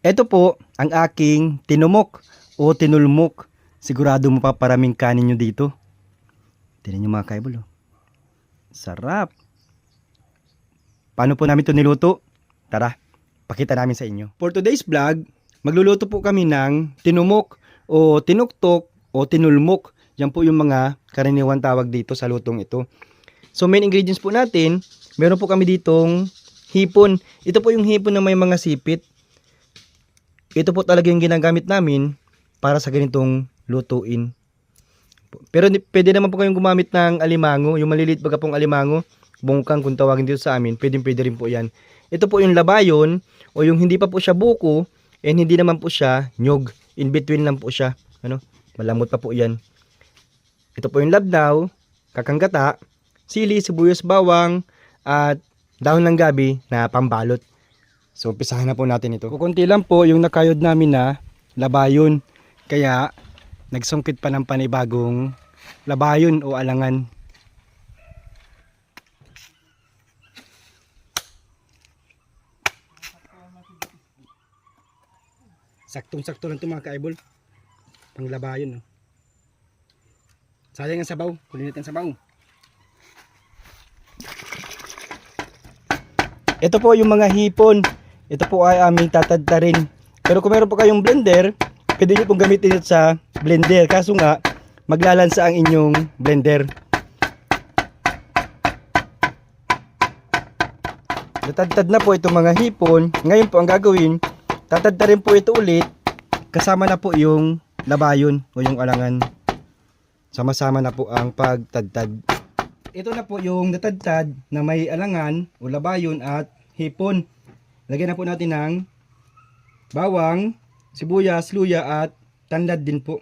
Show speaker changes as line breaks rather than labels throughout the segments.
Ito po ang aking tinumok o tinulmok. Sigurado mapaparaming kanin nyo dito. Tinan nyo mga kaibol. Oh. Sarap. Paano po namin ito niluto? Tara, pakita namin sa inyo. For today's vlog, magluluto po kami ng tinumok o tinuktok o tinulmok. Yan po yung mga karaniwang tawag dito sa lutong ito. So main ingredients po natin, meron po kami ditong hipon. Ito po yung hipon na may mga sipit. Ito po talaga yung ginagamit namin para sa ganitong lutuin. Pero pwede naman po kayong gumamit ng alimango, yung maliliit baga pong alimango, bungkang kung tawagin dito sa amin, pwede pwede rin po yan. Ito po yung labayon, o yung hindi pa po siya buko, and hindi naman po siya nyog. In between lang po siya. Ano? Malamot pa po yan. Ito po yung labnaw, kakanggata, sili, sibuyas, bawang, at dahon ng gabi na pambalot. So, umpisahan na po natin ito. Kukunti lang po yung nakayod namin na labayon. Kaya, nagsungkit pa ng panibagong labayon o alangan. Saktong-sakto lang ito mga kaibol. Pang labayon. No? Sayang ang sabaw. Kulilit ang sabaw. Ito po yung mga hipon. Ito po ay aming tatadtarin. Pero kung meron po kayong blender, pwede nyo pong gamitin ito sa blender. Kaso nga, maglalansa ang inyong blender. Natadtad na po itong mga hipon. Ngayon po ang gagawin, tatadtarin po ito ulit. Kasama na po yung labayon o yung alangan. Sama-sama na po ang pagtadtad. Ito na po yung natadtad na may alangan o labayon at hipon. Lagyan na po natin ng bawang, sibuyas, luya at tanlad din po.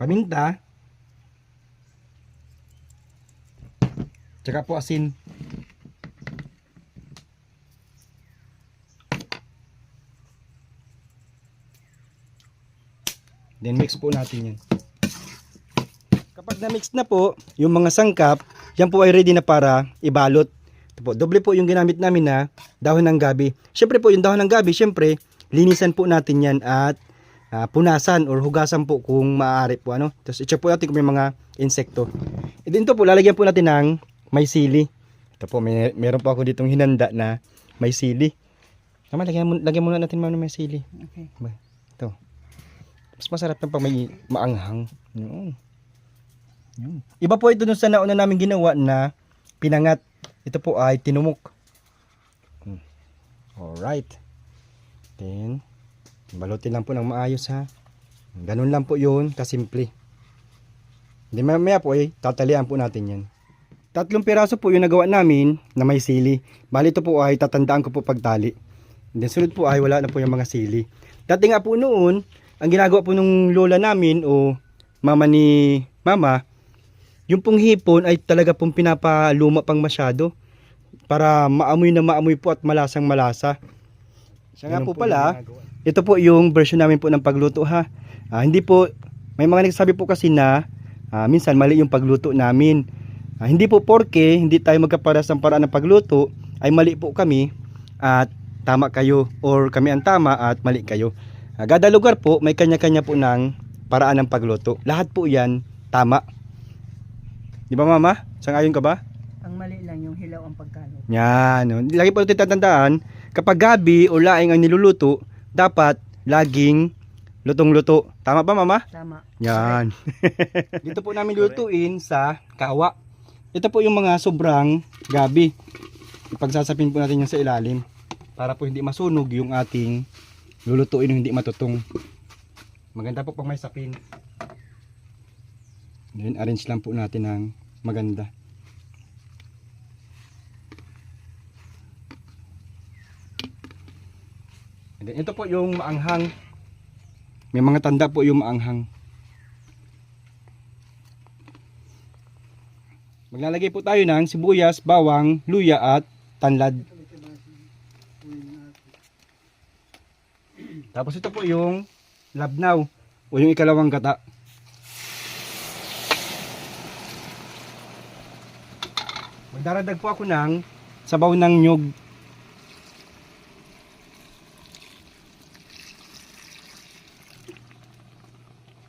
Paminta. Tsaka po asin. Then mix po natin yan. Kapag na-mix na po, yung mga sangkap, yan po ay ready na para ibalot. Ito po, doble po yung ginamit namin na dahon ng gabi. Siyempre po, yung dahon ng gabi, siyempre, linisan po natin yan at ah, punasan or hugasan po kung maaari po. Ano? Tapos i-check po natin kung may mga insekto. E din to po, lalagyan po natin ng may sili. Ito po, may, meron po ako ditong hinanda na may sili. Tama, lagyan, mo- lagyan muna natin muna may sili.
Okay.
Ito. Mas masarap na pag may maanghang. Yun. Iba po ito dun sa nauna namin ginawa na pinangat. Ito po ay tinumok. Hmm. Alright. Then, balutin lang po ng maayos ha. Ganun lang po yun, kasimple. Hindi mamaya po ay tatalian po natin yan. Tatlong piraso po yung nagawa namin na may sili. Bali ito po ay tatandaan ko po pagtali. Then sunod po ay wala na po yung mga sili. Dati nga po noon, ang ginagawa po nung lola namin o mama ni mama, yung pong hipon ay talaga pong pinapaluma pang masyado para maamoy na maamoy po at malasang malasa. Siya nga po
po
pala, ito po yung version namin po ng pagluto ha. Ah, hindi po, may mga nagsasabi po kasi na ah, minsan mali yung pagluto namin. Ah, hindi po porke hindi tayo magkaparas ng paraan ng pagluto ay mali po kami at tama kayo or kami ang tama at mali kayo. Ah, kada lugar po may kanya-kanya po ng paraan ng pagluto. Lahat po yan tama. Di ba mama? Sangayon ka ba?
Ang mali lang yung hilaw ang pagkalot.
Yan. no. Lagi po natin tatandaan, kapag gabi o laing ang niluluto, dapat laging lutong-luto. Tama ba mama?
Tama.
Yan. Dito po namin lutuin sa kawa. Ito po yung mga sobrang gabi. Ipagsasapin po natin yan sa ilalim para po hindi masunog yung ating lulutuin ng hindi matutong. Maganda po pag may sapin. Then arrange lang po natin ng maganda. And then, ito po yung maanghang. May mga tanda po yung maanghang. Maglalagay po tayo ng sibuyas, bawang, luya at tanlad. Tapos ito po yung labnaw o yung ikalawang gata. Magdaradag po ako ng sabaw ng nyug.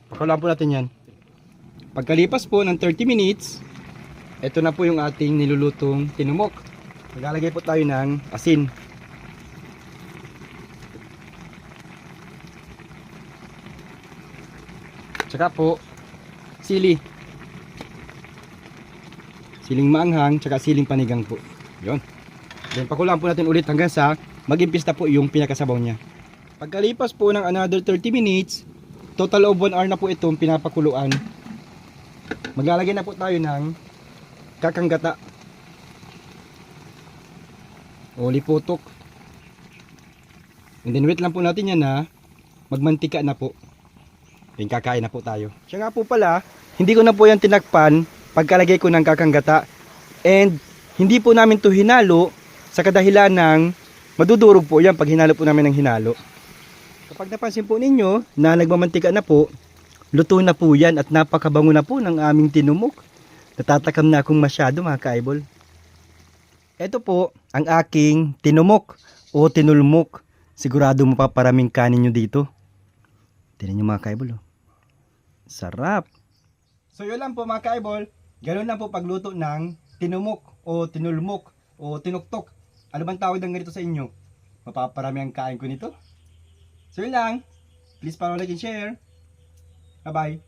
Pakulaan po natin yan. Pagkalipas po ng 30 minutes, ito na po yung ating nilulutong tinumok. Maglalagay po tayo ng asin. Tsaka po, sili. Siling maanghang, tsaka siling panigang po. Yun. Then pakulaan po natin ulit hanggang sa mag-impista po yung pinakasabaw niya. Pagkalipas po ng another 30 minutes, total of 1 hour na po itong pinapakuluan. Maglalagay na po tayo ng kakanggata. O liputok. And then wait lang po natin yan na magmantika na po. Yung kakain na po tayo. Siya nga po pala, hindi ko na po yan tinakpan pagkalagay ko ng kakanggata. And hindi po namin to hinalo sa kadahilan ng madudurog po yan pag hinalo po namin ng hinalo. Kapag napansin po ninyo na nagmamantika na po, luto na po yan at napakabango na po ng aming tinumok. Natatakam na akong masyado mga kaibol. Ito po ang aking tinumok o tinulmok. Sigurado mapaparaming kanin nyo dito. Tignan nyo mga kaibol. Oh. Sarap. So yun lang po mga kaibol. Ganun lang po pagluto ng tinumok o tinulmok o tinuktok. Ano bang tawag ng ganito sa inyo? Mapaparami ang kain ko nito? So yun lang. Please follow, like, and share. Bye-bye.